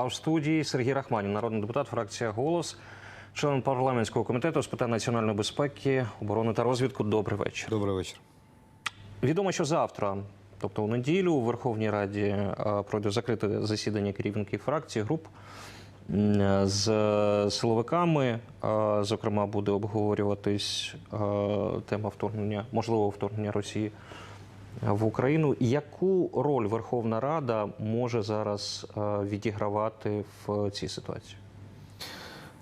А в студії Сергій Рахманін, народний депутат, фракція Голос, член парламентського комітету з питань національної безпеки, оборони та розвідку. Добрий вечір. Добрий вечір. Відомо, що завтра, тобто у неділю, у Верховній Раді е, пройде закрите засідання керівників фракцій, груп з силовиками. Е, Зокрема, буде обговорюватись е, тема вторгнення, можливого вторгнення Росії в Україну. Яку роль Верховна Рада може зараз е, відігравати в цій ситуації?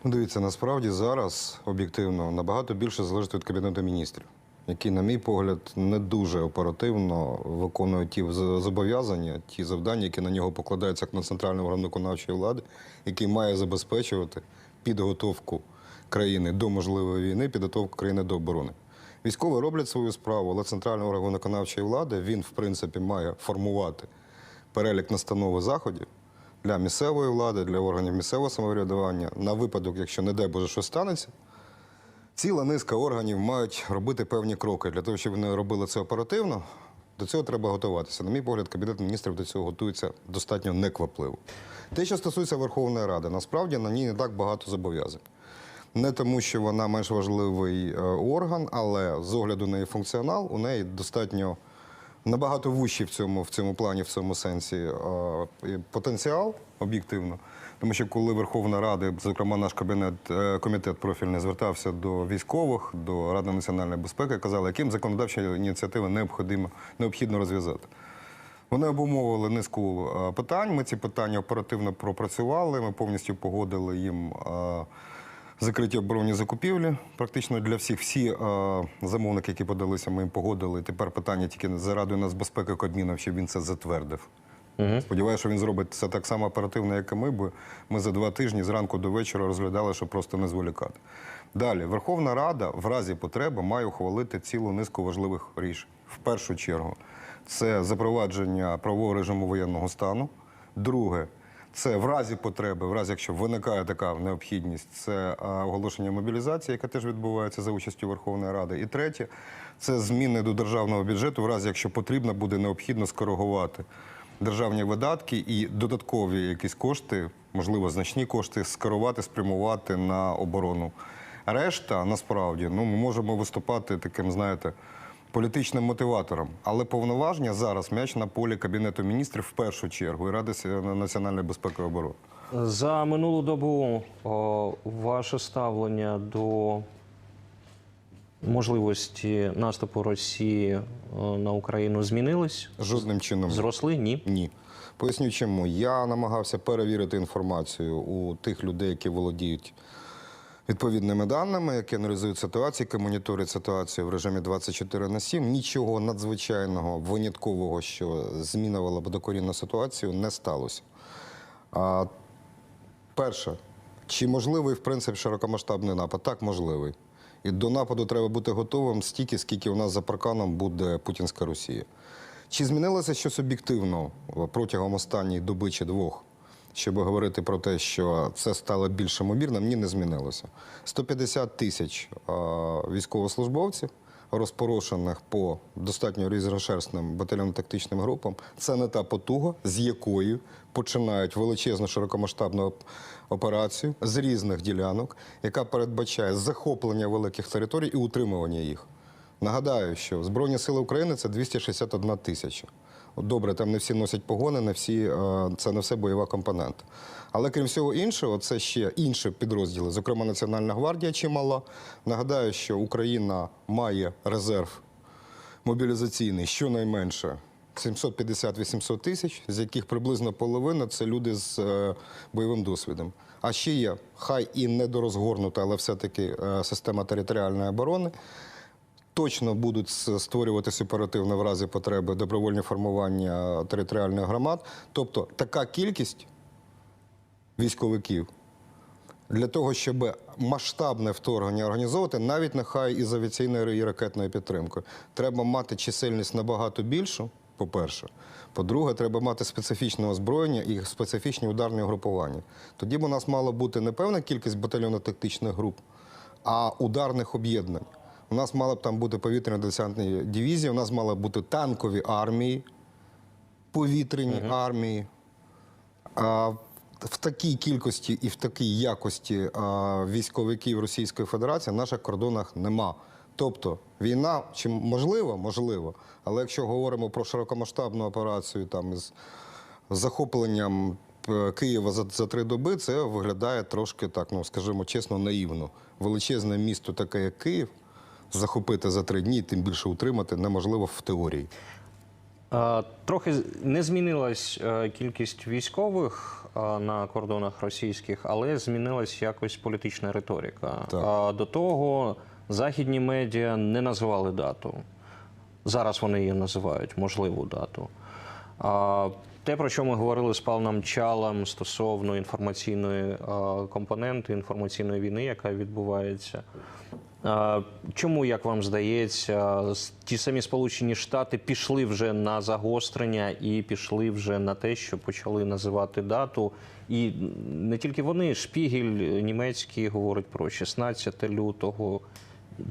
Ну, Дивіться, насправді зараз об'єктивно набагато більше залежить від кабінету міністрів, які, на мій погляд, не дуже оперативно виконують ті зобов'язання, ті завдання, які на нього покладаються як на центральний орган виконавчої влади, який має забезпечувати підготовку країни до можливої війни, підготовку країни до оборони. Військові роблять свою справу, але центральний орган виконавчої влади він, в принципі, має формувати перелік настанов і заходів для місцевої влади, для органів місцевого самоврядування на випадок, якщо не дай Боже щось станеться. Ціла низка органів мають робити певні кроки для того, щоб вони робили це оперативно. До цього треба готуватися. На мій погляд, кабінет міністрів до цього готується достатньо неквапливо. Те, що стосується Верховної Ради, насправді на ній не так багато зобов'язань. Не тому, що вона менш важливий е, орган, але з огляду на її функціонал, у неї достатньо набагато вущий в цьому, в цьому плані, в цьому сенсі е, потенціал об'єктивно. Тому що коли Верховна Рада, зокрема наш кабінет, е, комітет профільний, звертався до військових, до Ради національної безпеки, казали, яким законодавчі ініціативи необхідно, необхідно розв'язати. Вони обумовили низку питань. Ми ці питання оперативно пропрацювали. Ми повністю погодили їм закриті оборонні закупівлі. Практично для всіх всі е, замовники, які подалися, ми їм погодили. Тепер питання тільки за радою нацбезпеки Кабміна, щоб він це затвердив. Сподіваюся, що він зробить це так само оперативно, як і ми, бо ми за два тижні зранку до вечора розглядали, щоб просто не зволікати. Далі, Верховна Рада в разі потреби має ухвалити цілу низку важливих рішень. В першу чергу, це запровадження правового режиму воєнного стану. Друге, це в разі потреби, в разі, якщо виникає така необхідність, це оголошення мобілізації, яка теж відбувається за участю Верховної Ради. І третє, це зміни до державного бюджету, в разі якщо потрібно буде необхідно скоригувати державні видатки і додаткові якісь кошти, можливо, значні кошти, скерувати, спрямувати на оборону. Решта насправді ну, ми можемо виступати таким, знаєте, політичним мотиватором. Але повноваження зараз м'яч на полі Кабінету міністрів в першу чергу і Ради національної безпеки і оборони. За минулу добу о, ваше ставлення до можливості наступу Росії на Україну змінилось? Жодним чином. Зросли? Ні. Ні. Поясню чому. Я намагався перевірити інформацію у тих людей, які володіють відповідними даними, які аналізують ситуацію, які моніторять ситуацію в режимі 24 на 7. Нічого надзвичайного, виняткового, що змінювало б докорінну ситуацію, не сталося. А, перше, чи можливий, в принципі, широкомасштабний напад? Так, можливий. І до нападу треба бути готовим стільки, скільки у нас за парканом буде Путінська Росія. Чи змінилося щось об'єктивно протягом останньої доби чи двох, щоб говорити про те, що це стало більш ймовірним? Ні, не змінилося. 150 тисяч військовослужбовців, розпорошених по достатньо різношерстним батальйонно-тактичним групам, це не та потуга, з якої починають величезну широкомасштабну операцію з різних ділянок, яка передбачає захоплення великих територій і утримування їх. Нагадаю, що Збройні сили України це 261 тисяча. Добре, там не всі носять погони, не всі, е, це не все бойова компонента. Але крім всього іншого, це ще інші підрозділи, зокрема Національна гвардія чимала. Нагадаю, що Україна має резерв мобілізаційний щонайменше 750-800 тисяч, з яких приблизно половина це люди з е, бойовим досвідом. А ще є, хай і недорозгорнута, але все-таки е, система територіальної оборони. Точно будуть створюватися оперативно в разі потреби добровольні формування територіальних громад. Тобто така кількість військовиків для того, щоб масштабне вторгнення організовувати, навіть нехай із авіаційною і ракетною підтримкою, треба мати чисельність набагато більшу. По-перше, по-друге, треба мати специфічне озброєння і специфічні ударні угрупування. Тоді б у нас мала бути не певна кількість батальйонно-тактичних груп, а ударних об'єднань. У нас мала б там бути повітряно-десантні дивізії, у нас мали б бути танкові армії, повітряні армії. А в такій кількості і в такій якості а, військовиків Російської Федерації в наших кордонах нема. Тобто війна чи можливо, можливо, але якщо говоримо про широкомасштабну операцію там із захопленням е, Києва за, за три доби, це виглядає трошки так, ну скажімо чесно, наївно. Величезне місто, таке як Київ, захопити за три дні, тим більше утримати неможливо в теорії. Е, Трохи не змінилась е, кількість військових е, на кордонах російських, але змінилась якось політична риторика. Так. До того західні медіа не називали дату. Зараз вони її називають, можливу дату. Те, про що ми говорили з паном Чалом стосовно інформаційної компоненти, інформаційної війни, яка відбувається. Чому, як вам здається, ті самі Сполучені Штати пішли вже на загострення і пішли вже на те, що почали називати дату? І не тільки вони, Шпігель німецький говорить про 16 лютого.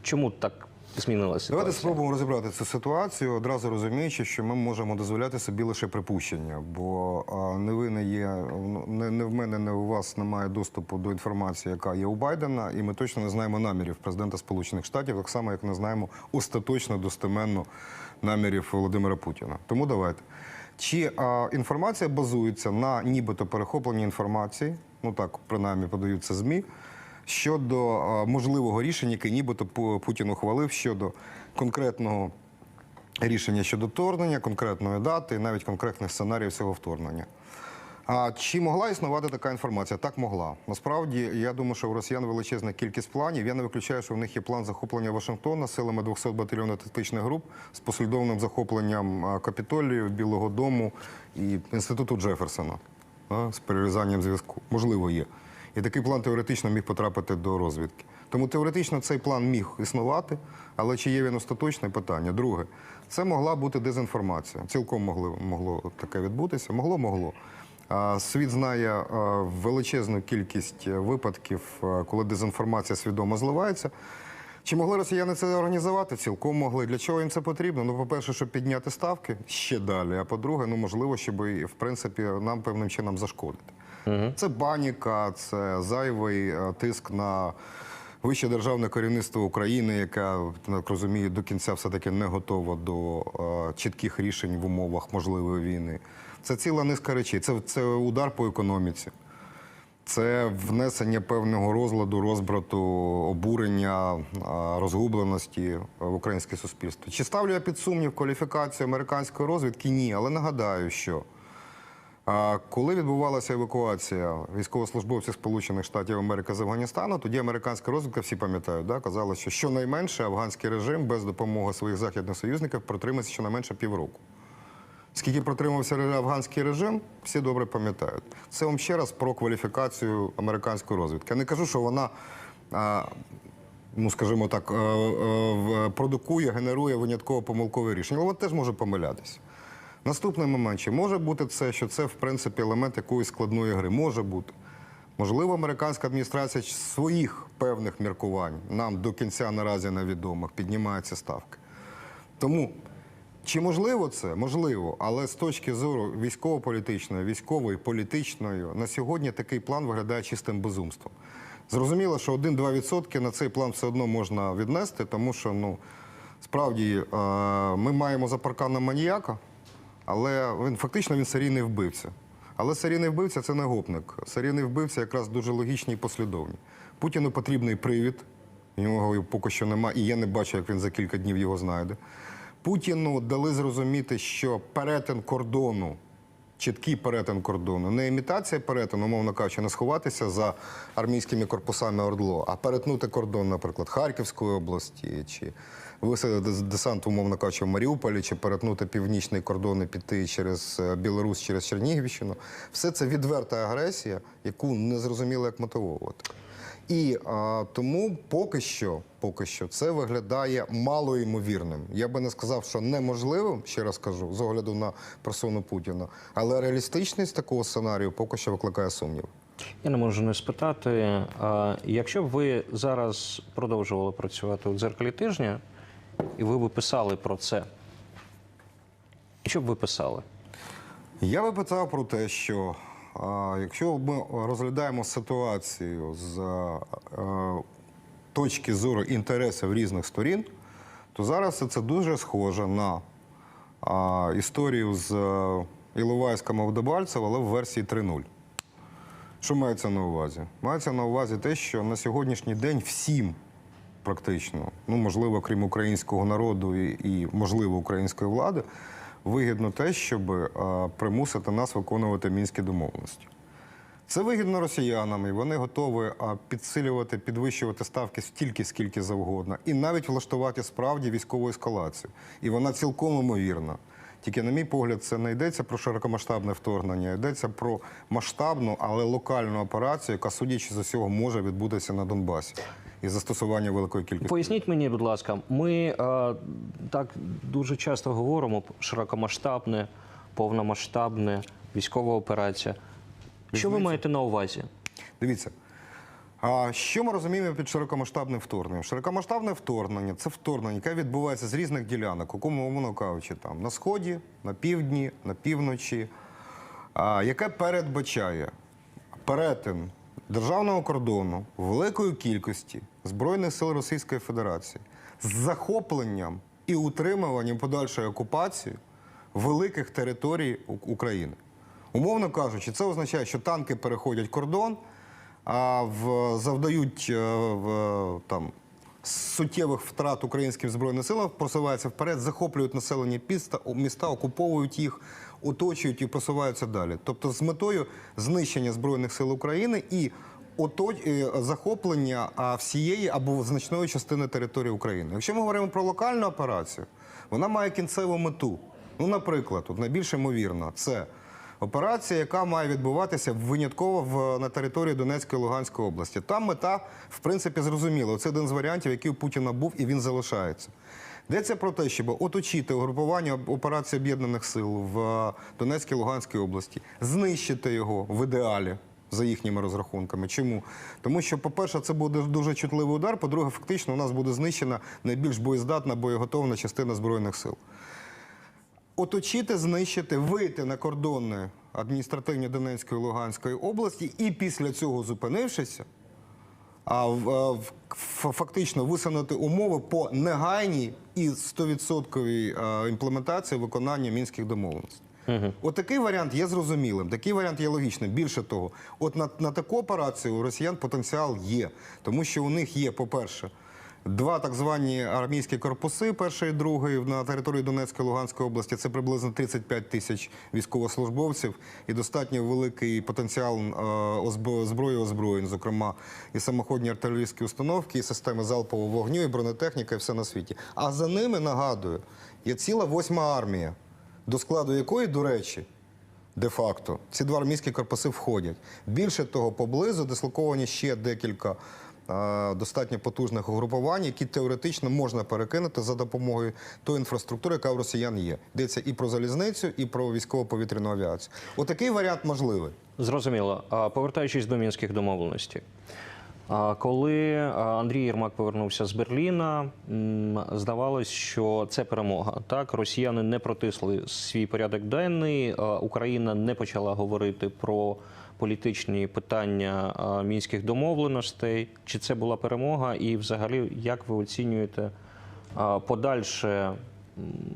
Чому так змінилася Давайте спробуємо розібрати цю ситуацію, одразу розуміючи, що ми можемо дозволяти собі лише припущення, бо не ви не є, ну, не, не в мене, не у вас немає доступу до інформації, яка є у Байдена, і ми точно не знаємо намірів президента Сполучених Штатів, так само як не знаємо остаточно достеменно намірів Володимира Путіна. Тому давайте. Чи а, інформація базується на нібито перехопленні інформації, ну так принаймні подаються ЗМІ, щодо можливого рішення, яке нібито Пу- Путін ухвалив щодо конкретного рішення щодо вторгнення, конкретної дати і навіть конкретних сценаріїв цього вторгнення. А чи могла існувати така інформація? Так могла. Насправді, я думаю, що у росіян величезна кількість планів. Я не виключаю, що в них є план захоплення Вашингтона силами 200 батальйонних тактичних груп з послідовним захопленням Капітолію, Білого Дому і інституту Джеферсона з перерізанням зв'язку. Можливо, є. І такий план теоретично міг потрапити до розвідки. Тому теоретично цей план міг існувати, але чи є він остаточне питання? Друге, це могла бути дезінформація. Цілком могло, могло таке відбутися. Могло, могло. Світ знає величезну кількість е, випадків, коли дезінформація свідомо зливається. Чи могли росіяни це організувати? Цілком могли. Для чого їм це потрібно? Ну, по-перше, щоб підняти ставки ще далі. А по-друге, ну можливо, щоб в принципі нам певним чином зашкодити. Це паніка, це зайвий е, тиск на вище державне керівництво України, яке, так розумію, до кінця все-таки не готово до е, чітких рішень в умовах можливої війни. Це ціла низка речей. Це, це удар по економіці. Це внесення певного розладу, розбрату, обурення, розгубленості в українське суспільство. Чи ставлю я під сумнів кваліфікацію американської розвідки? Ні, але нагадаю, що коли відбувалася евакуація військовослужбовців Сполучених Штатів Америки з Афганістану, тоді американська розвідка, всі пам'ятають, да, казала, що щонайменше афганський режим без допомоги своїх західних союзників протримається щонайменше півроку. Скільки протримався афганський режим, всі добре пам'ятають. Це вам ще раз про кваліфікацію американської розвідки. Я не кажу, що вона, ну скажімо так, е, е, в- продукує, генерує винятково помилкове рішення, але вона теж може помилятися. Наступний момент, чи може бути це, що це в принципі елемент якоїсь складної гри? Може бути. Можливо, американська адміністрація своїх певних міркувань нам до кінця наразі невідомих піднімає ці ставки. Тому чи можливо це? Можливо, але з точки зору військово-політичної, військової, політичної, на сьогодні такий план виглядає чистим безумством. Зрозуміло, що 1-2% на цей план все одно можна віднести, тому що ну, справді е, ми маємо за парканом маніяка, але він фактично він серійний вбивця. Але серійний вбивця це не гопник. Серійний вбивця якраз дуже логічні і послідовні. Путіну потрібний привід, його поки що немає, і я не бачу, як він за кілька днів його знайде. Путіну дали зрозуміти, що перетин кордону, чіткий перетин кордону, не імітація перетину, умовно кажучи, не сховатися за армійськими корпусами Ордло, а перетнути кордон, наприклад, Харківської області, чи висадити дес- десант, умовно кажучи, в Маріуполі, чи перетнути північний кордон і піти через е, Білорусь, через Чернігівщину. Все це відверта агресія, яку не зрозуміло, як мотивовувати. І а, тому поки що, поки що це виглядає малоймовірним. Я би не сказав, що неможливим, ще раз кажу, з огляду на персону Путіна, але реалістичність такого сценарію поки що викликає сумнів. Я не можу не спитати. А, якщо б ви зараз продовжували працювати у дзеркалі тижня, і ви б писали про це, що б ви писали? Я би питав про те, що якщо ми розглядаємо ситуацію з е, точки зору інтересів різних сторін, то зараз це дуже схоже на історію з е, Іловайськом Авдобальцем, але в версії 3.0. Що мається на увазі? Мається на увазі те, що на сьогоднішній день всім практично, ну можливо, крім українського народу і, і можливо української влади, вигідно те, щоб е, примусити нас виконувати мінські домовленості. Це вигідно росіянам, і вони готові підсилювати, підвищувати ставки стільки, скільки завгодно, і навіть влаштувати справді військову ескалацію. І вона цілком імовірна. Тільки, на мій погляд, це не йдеться про широкомасштабне вторгнення, йдеться про масштабну, але локальну операцію, яка, судячи з усього, може відбутися на Донбасі і застосування великої кількості. Поясніть мені, будь ласка, ми е, так дуже часто говоримо широкомасштабне, повномасштабне, військова операція. Що ви маєте на увазі? Дивіться. А що ми розуміємо під широкомасштабним вторгненням? Широкомасштабне вторгнення це вторгнення, яке відбувається з різних ділянок, у кому умовно кажучи, там на сході, на півдні, на півночі, а, яке передбачає перетин державного кордону великої кількості збройних сил Російської Федерації з захопленням і утримуванням подальшої окупації великих територій України. Умовно кажучи, це означає, що танки переходять кордон, а в, завдають е, в, там, суттєвих втрат українським збройним силам, просуваються вперед, захоплюють населені міста, міста, окуповують їх, оточують і просуваються далі. Тобто з метою знищення збройних сил України і ото- е, захоплення всієї або значної частини території України. Якщо ми говоримо про локальну операцію, вона має кінцеву мету. Ну, наприклад, от найбільш ймовірно, це Операція, яка має відбуватися винятково на території Донецької і Луганської області. Там мета, в принципі, зрозуміла. Це один з варіантів, який у Путіна був і він залишається. Йдеться про те, щоб оточити угрупування операції об'єднаних сил в Донецькій і Луганській області, знищити його в ідеалі. За їхніми розрахунками. Чому? Тому що, по-перше, це буде дуже чутливий удар. По-друге, фактично, у нас буде знищена найбільш боєздатна, боєготовна частина Збройних сил оточити, знищити, вийти на кордони адміністративні Донецької Луганської області і після цього зупинившися, а фактично висунути умови по негайній і 100% е, імплементації виконання мінських домовленостей. От такий варіант є зрозумілим, такий варіант є логічним. Більше того, от на, на таку операцію у росіян потенціал є, тому що у них є, по-перше, Два так звані армійські корпуси, перший і другий на території Донецької Луганської області. Це приблизно 35 тисяч військовослужбовців і достатньо великий потенціал е, зброї озброєнь, зокрема і самоходні артилерійські установки, і системи залпового вогню, і бронетехніка, і все на світі. А за ними нагадую, є ціла восьма армія, до складу якої, до речі, де-факто ці два армійські корпуси входять. Більше того, поблизу дислоковані ще декілька достатньо потужних угрупувань, які теоретично можна перекинути за допомогою тої інфраструктури, яка у росіян є. Йдеться і про залізницю, і про військово-повітряну авіацію. Отакий варіант можливий. Зрозуміло. А повертаючись до мінських домовленостей. Коли Андрій Єрмак повернувся з Берліна, здавалось, що це перемога. Так, росіяни не протисли свій порядок денний. Україна не почала говорити про політичні питання мінських домовленостей. Чи це була перемога? І, взагалі, як ви оцінюєте подальше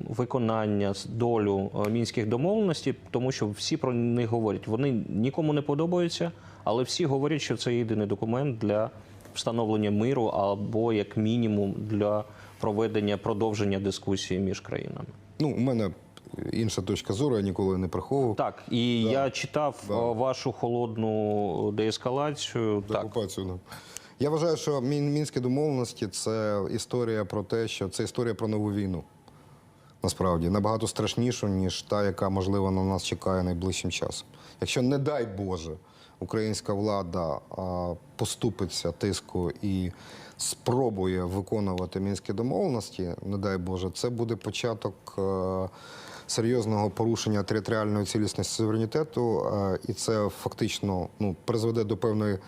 виконання долю мінських домовленостей, тому що всі про них говорять. Вони нікому не подобаються, але всі говорять, що це єдиний документ для встановлення миру або як мінімум для проведення продовження дискусії між країнами. Ну, у мене інша точка зору, я ніколи не приховував. Так, і Да. я читав Да. е, вашу холодну деескалацію. За Так, да. Я вважаю, що мінські домовленості це історія про те, що це історія про нову війну. Насправді набагато страшнішу, ніж та, яка можливо на нас чекає найближчим часом. Якщо, не дай Боже, українська влада поступиться тиску і спробує виконувати мінські домовленості, не дай Боже, це буде початок е, серйозного порушення територіальної цілісності суверенітету, е, і це фактично ну, призведе до певної.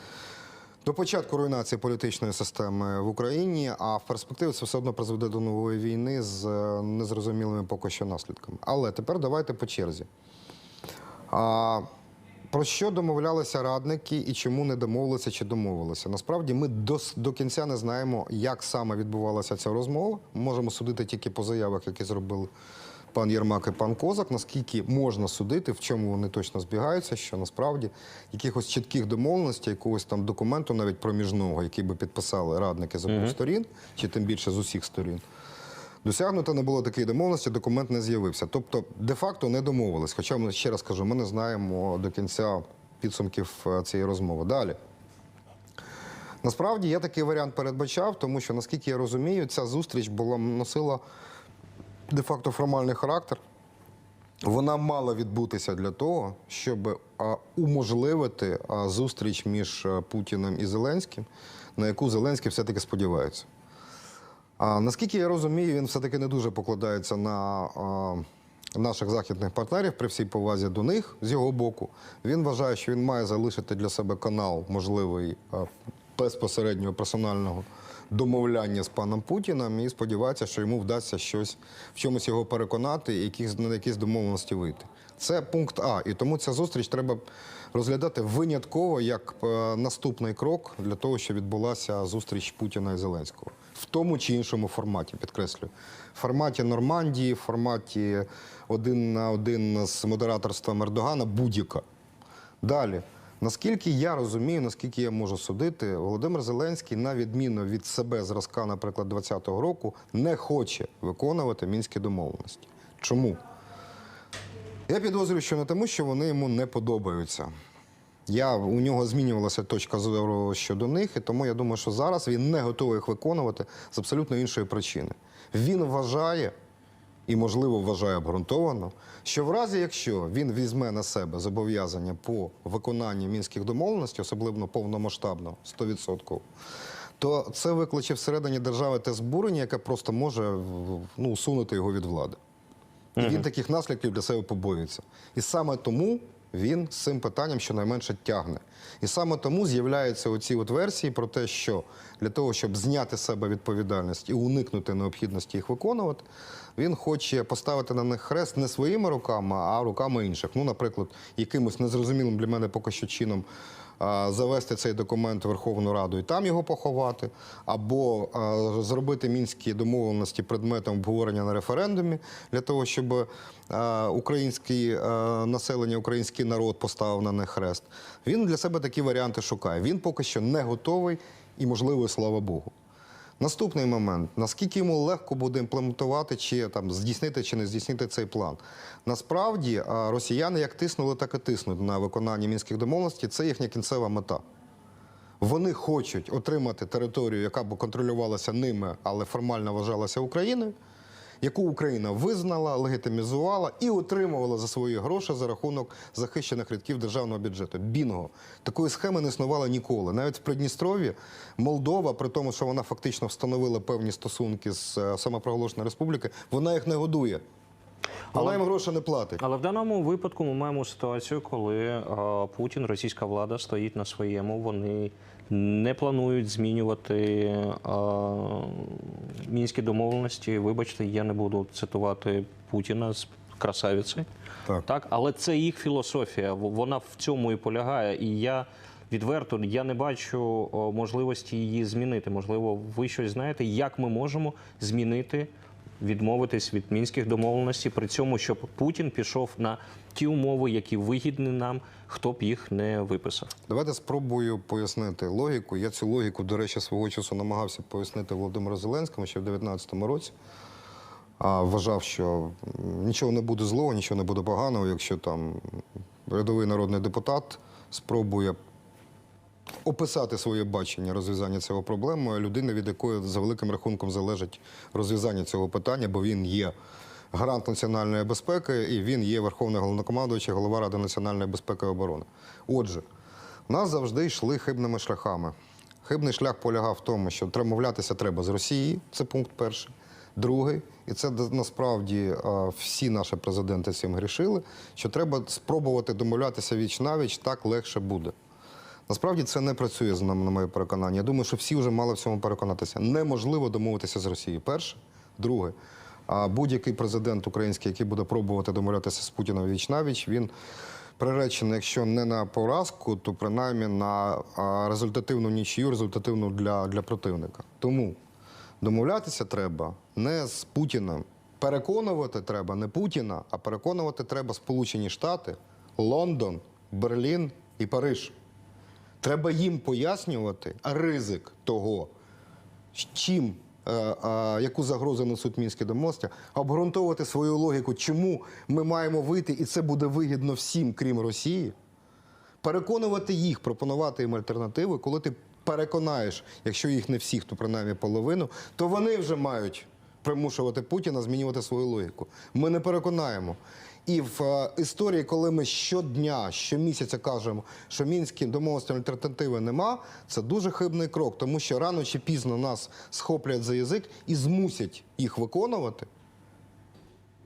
До початку руйнації політичної системи в Україні, а в перспективі це все одно призведе до нової війни з е, незрозумілими поки що наслідками. Але тепер давайте по черзі. А, Про що домовлялися радники і чому не домовилися чи домовилися? Насправді ми до, до кінця не знаємо, як саме відбувалася ця розмова. Можемо судити тільки по заявах, які зробили пан Єрмак і пан Козак. Наскільки можна судити, в чому вони точно збігаються, що насправді якихось чітких домовленостей, якогось там документу, навіть проміжного, який би підписали радники з обох сторін, чи тим більше з усіх сторін. Досягнуто не було такої домовленості, документ не з'явився. Тобто, де-факто не домовились. Хоча ми ще раз кажу, ми не знаємо до кінця підсумків е, цієї розмови. Далі. Насправді я такий варіант передбачав, тому що, наскільки я розумію, ця зустріч була носила де-факто формальний характер. Вона мала відбутися для того, щоб уможливити зустріч між а, Путіним і Зеленським, на яку Зеленський все-таки сподівається. А наскільки я розумію, він все-таки не дуже покладається на а, наших західних партнерів при всій повазі до них з його боку. Він вважає, що він має залишити для себе канал можливий а, безпосереднього персонального домовляння з паном Путіним і сподівається, що йому вдасться щось в чомусь його переконати і якісь, на якісь домовленості вийти. Це пункт А. І тому ця зустріч треба розглядати винятково як е, наступний крок для того, щоб відбулася зустріч Путіна і Зеленського. В тому чи іншому форматі, підкреслюю. В форматі Нормандії, в форматі один на один з модераторством Ердогана будь-яка. Далі. Наскільки я розумію, наскільки я можу судити, Володимир Зеленський, на відміну від себе зразка, наприклад, 2020 року, не хоче виконувати мінські домовленості. Чому? Я підозрюю, що не тому, що вони йому не подобаються. Я, у нього змінювалася точка зору щодо них, і тому я думаю, що зараз він не готовий їх виконувати з абсолютно іншої причини. Він вважає, і, можливо, вважає обґрунтовано, що в разі, якщо він візьме на себе зобов'язання по виконанні мінських домовленостей, особливо повномасштабно, 100%, то це викличе всередині держави те збурення, яке просто може ну, усунути його від влади. І він таких наслідків для себе побоюється. І саме тому він з цим питанням щонайменше тягне. І саме тому з'являються оці от версії про те, що для того, щоб зняти з себе відповідальність і уникнути необхідності їх виконувати, він хоче поставити на них хрест не своїми руками, а руками інших. Ну, наприклад, якимось незрозумілим для мене поки що чином завести цей документ в Верховну Раду і там його поховати, або зробити мінські домовленості предметом обговорення на референдумі для того, щоб українське населення, український народ поставив на них хрест. Він для себе такі варіанти шукає. Він поки що не готовий і, можливо, слава Богу. Наступний момент: наскільки йому легко буде імплементувати, чи там здійснити чи не здійснити цей план. Насправді росіяни як тиснули, так і тиснуть на виконання мінських домовленостей. Це їхня кінцева мета. Вони хочуть отримати територію, яка б контролювалася ними, але формально вважалася Україною, яку Україна визнала, легітимізувала і отримувала за свої гроші за рахунок захищених рядків державного бюджету. Бінго. Такої схеми не існувало ніколи. Навіть в Придністров'ї Молдова, при тому, що вона фактично встановила певні стосунки з е, самопроголошеною республікою, вона їх не годує. Але- їм гроші не платить. Але в даному випадку ми маємо ситуацію, коли е, Путін, російська влада стоїть на своєму. Вони не планують змінювати е, мінські домовленості. Вибачте, я не буду цитувати Путіна з красавиці. Так. Так, але це їх філософія. Вона в цьому і полягає. І я відверто я не бачу можливості її змінити. Можливо, ви щось знаєте, як ми можемо змінити, відмовитись від мінських домовленостей, при цьому, щоб Путін пішов на ті умови, які вигідні нам, хто б їх не виписав. Давайте спробую пояснити логіку. Я цю логіку, до речі, свого часу намагався пояснити Володимиру Зеленському ще в 2019 році. А вважав, що нічого не буде злого, нічого не буде поганого, якщо там рядовий народний депутат спробує описати своє бачення розв'язання цього проблеми людини, від якої за великим рахунком залежить розв'язання цього питання, бо він є гарант національної безпеки і він є верховний головнокомандуючий, голова Ради національної безпеки і оборони. Отже, нас завжди йшли хибними шляхами. Хибний шлях полягав в тому, що тримовлятися треба з Росії, це пункт перший. Другий, і це насправді всі наші президенти цим грішили, що треба спробувати домовлятися віч навіч, так легше буде. Насправді це не працює на, моє переконання. Я думаю, що всі вже мали в цьому переконатися. Неможливо домовитися з Росією. Перше, друге. А будь-який президент український, який буде пробувати домовлятися з Путіним віч навіч, він приречений, якщо не на поразку, то принаймні на результативну нічию, результативну для, для противника. Тому домовлятися треба не з Путіним. Переконувати треба не Путіна, а переконувати треба Сполучені Штати, Лондон, Берлін і Париж. Треба їм пояснювати ризик того, чим, е, е, яку загрозу несуть мінські домовленості, обґрунтовувати свою логіку, чому ми маємо вийти, і це буде вигідно всім, крім Росії. Переконувати їх, пропонувати їм альтернативи, коли ти переконаєш, якщо їх не всіх, то принаймні половину, то вони вже мають примушувати Путіна змінювати свою логіку. Ми не переконаємо. І в е, історії, коли ми щодня, щомісяця кажемо, що мінські домовленості альтернативи нема, це дуже хибний крок, тому що рано чи пізно нас схоплять за язик і змусять їх виконувати.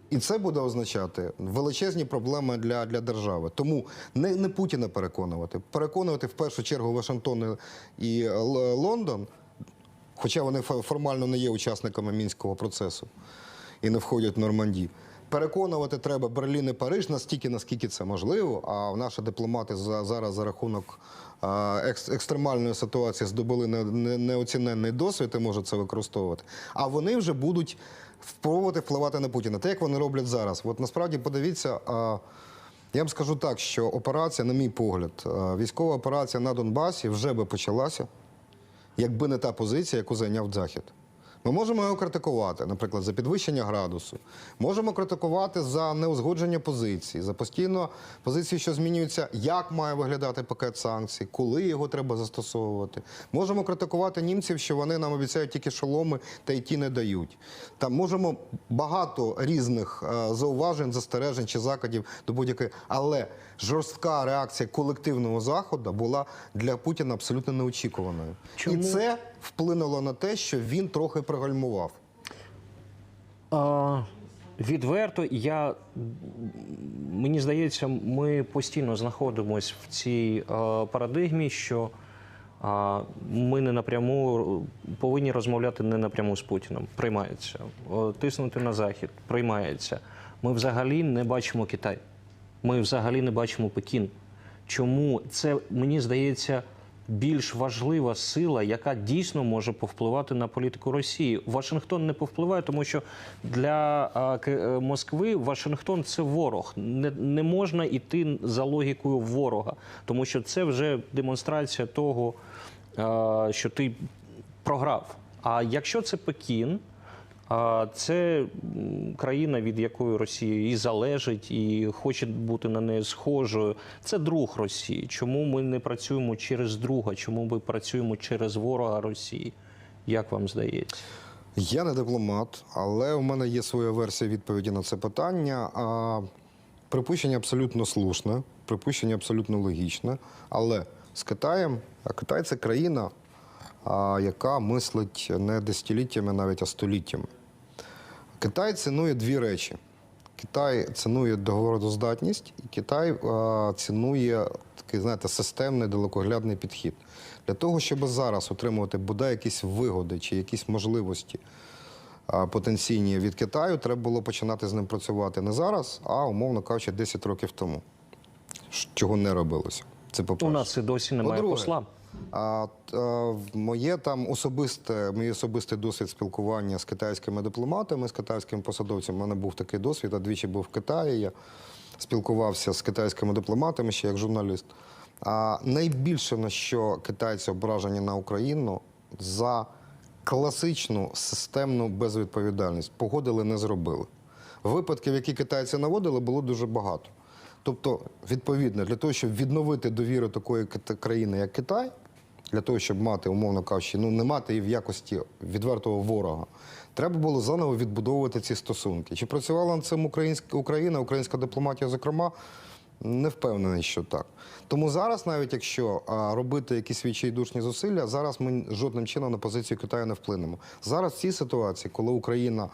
І це буде означати величезні проблеми для, для держави. Тому не, не Путіна переконувати, переконувати в першу чергу Вашингтон і Лондон, хоча вони фо- формально не є учасниками мінського процесу і не входять в Норманді. Переконувати треба Берлін і Париж настільки, наскільки це можливо. А наші дипломати за, зараз за рахунок екстремальної ситуації здобули не, не, неоціненний досвід і можуть це використовувати. А вони вже будуть спробувати впливати на Путіна. Те, як вони роблять зараз. От насправді подивіться. Я вам скажу так, що операція, на мій погляд, військова операція на Донбасі вже би почалася, якби не та позиція, яку зайняв Захід. Ми можемо його критикувати, наприклад, за підвищення градусу. Можемо критикувати за неузгодження позицій, за постійно позиції, що змінюються, як має виглядати пакет санкцій, коли його треба застосовувати. Можемо критикувати німців, що вони нам обіцяють тільки шоломи та й ті не дають. Там можемо багато різних е, зауважень, застережень чи закладів до будь-якої, але жорстка реакція колективного заходу була для Путіна абсолютно неочікуваною. Чому? І це вплинуло на те, що він трохи пригальмував. А, відверто, я, мені здається, ми постійно знаходимося в цій е, парадигмі, що а, ми не напряму повинні розмовляти не напряму з Путіним. Приймається. Тиснути на Захід, приймається. Ми взагалі не бачимо Китай. Ми взагалі не бачимо Пекін. Чому це мені здається більш важлива сила, яка дійсно може повпливати на політику Росії? Вашингтон не повпливає, тому що для е, Москви Вашингтон це ворог. Не, не можна йти за логікою ворога, тому що це вже демонстрація того, що ти програв. А якщо це Пекін. Це країна, від якої Росія і залежить, і хоче бути на неї схожою. Це друг Росії. Чому ми не працюємо через друга? Чому ми працюємо через ворога Росії? Як вам здається? Я не дипломат, але у мене є своя версія відповіді на це питання. А, припущення абсолютно слушне, припущення абсолютно логічне. Але з Китаєм, а Китай це країна, яка мислить не десятиліттями, навіть а століттями. Китай цінує дві речі. Китай цінує договородоздатність, і Китай а, цінує такий, знаєте, системний далекоглядний підхід. Для того, щоб зараз отримувати бодай якісь вигоди чи якісь можливості потенційні від Китаю, треба було починати з ним працювати не зараз, а умовно кажучи, 10 років тому. Чого не робилося. Це У по-перше. нас і досі немає По-друге, посла. А, а, моє там особисте, мій особистий досвід спілкування з китайськими дипломатами, з китайськими посадовцями. У мене був такий досвід, а двічі був в Китаї. Я спілкувався з китайськими дипломатами ще як журналіст. А найбільше на що китайці ображені на Україну за класичну системну безвідповідальність. Погодили, не зробили. Випадків, які китайці наводили, було дуже багато. Тобто, відповідно, для того, щоб відновити довіру такої країни, як Китай, для того, щоб мати, умовно кажучи, ну не мати її в якості відвертого ворога, треба було заново відбудовувати ці стосунки. Чи працювала над цим українська Україна, українська дипломатія, зокрема? Не впевнений, що так. Тому зараз, навіть якщо робити якісь відчайдушні зусилля, зараз ми жодним чином на позицію Китаю не вплинемо. Зараз в цій ситуації, коли Україна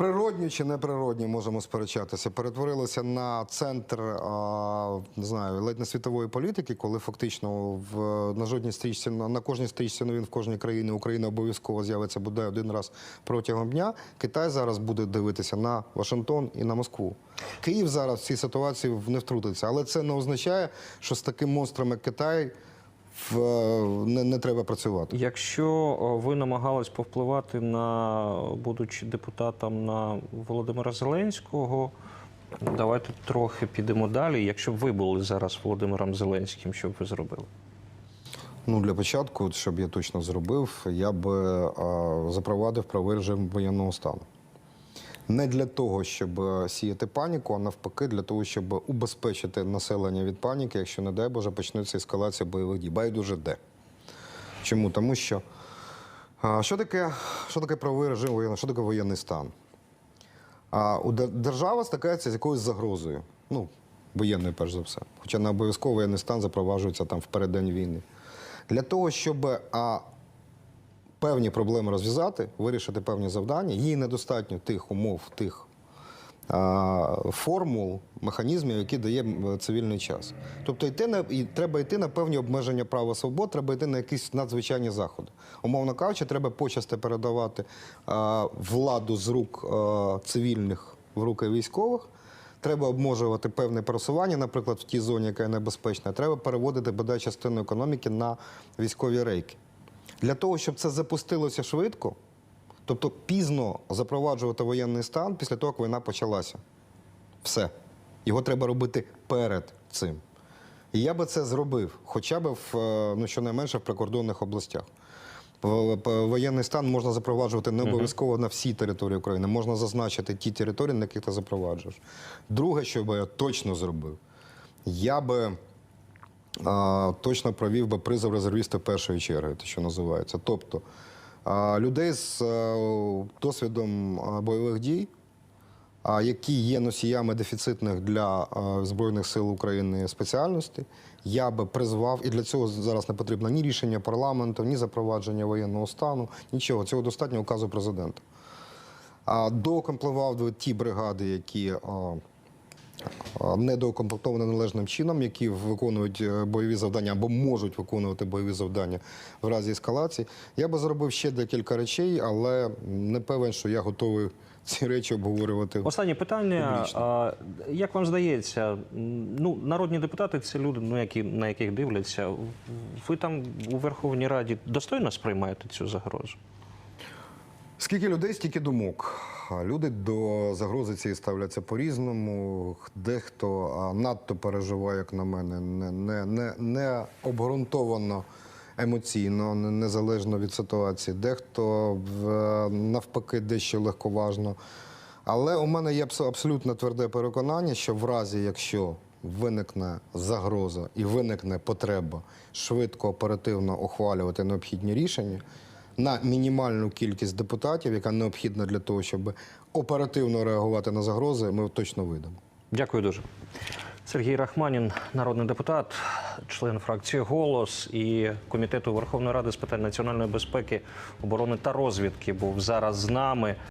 Природні чи неприродні можемо сперечатися. Перетворилося на центр а, не знаю, ледь не світової політики, коли фактично в на жодній стрічці на, кожній стрічці новин в кожній країні Україна обов'язково з'явиться буде один раз протягом дня. Китай зараз буде дивитися на Вашингтон і на Москву. Київ зараз в цій ситуації не втрутиться, але це не означає, що з таким монстром, як Китай, не, не треба працювати. Якщо ви намагались повпливати на, будучи депутатом на Володимира Зеленського, давайте трохи підемо далі. Якщо б ви були зараз Володимиром Зеленським, що б ви зробили? Ну, для початку, щоб я точно зробив, я би а, запровадив правий режим воєнного стану. Не для того, щоб е, сіяти паніку, а навпаки, для того, щоб убезпечити населення від паніки, якщо, не дай Боже, почнеться ескалація бойових дій. Байдуже де. Чому? Тому що що таке, що таке правовий режим воєнного, що таке воєнний стан? А держава стикається з якоюсь загрозою. Ну, воєнною, перш за все. Хоча не обов'язково воєнний стан запроваджується там в переддень війни. Для того, щоб певні проблеми розв'язати, вирішити певні завдання, їй недостатньо тих умов, тих а, формул, механізмів, які дає цивільний час. Тобто йти на, і треба йти на певні обмеження права свобод, треба йти на якісь надзвичайні заходи. Умовно кажучи, треба почасти передавати а, владу з рук а, цивільних в руки військових. Треба обмежувати певне пересування, наприклад, в тій зоні, яка є небезпечна. Треба переводити бодай частину економіки на військові рейки. Для того, щоб це запустилося швидко, тобто пізно запроваджувати воєнний стан після того, як війна почалася. Все. Його треба робити перед цим. І я би це зробив, хоча б в е, ну, щонайменше в прикордонних областях. Воєнний стан можна запроваджувати не обов'язково на всій території України. Можна зазначити ті території, на яких ти запроваджуєш. Друге, що би я точно зробив, я би точно провів би призов резервістів першої черги, те, що називається. Тобто людей з е, досвідом бойових дій, які є носіями дефіцитних для Збройних сил України спеціальностей, я би призвав, і для цього зараз не потрібно ні рішення парламенту, ні запровадження воєнного стану, нічого. Цього достатньо указу президента. А доукомплектував ті бригади, які недоукомплектовані належним чином, які виконують е, бойові завдання або можуть виконувати бойові завдання в разі ескалації. Я би зробив ще декілька речей, але не певен, що я готовий ці речі обговорювати. Останнє питання. Публічно. А, як вам здається, ну, народні депутати це люди, ну, які, на яких дивляться. Ви там у Верховній Раді достойно сприймаєте цю загрозу? Скільки людей, стільки думок. Люди до загрози цієї ставляться по-різному. Дехто надто переживає, як на мене, не, не, не, не обґрунтовано емоційно, незалежно від ситуації. Дехто навпаки дещо легковажно. Але у мене є абсолютно тверде переконання, що в разі, якщо виникне загроза і виникне потреба швидко, оперативно ухвалювати необхідні рішення на мінімальну кількість депутатів, яка необхідна для того, щоб оперативно реагувати на загрози, ми точно вийдемо. Дякую дуже. Сергій Рахманін, народний депутат, член фракції Голос і комітету Верховної Ради з питань національної безпеки, оборони та розвідки, був зараз з нами.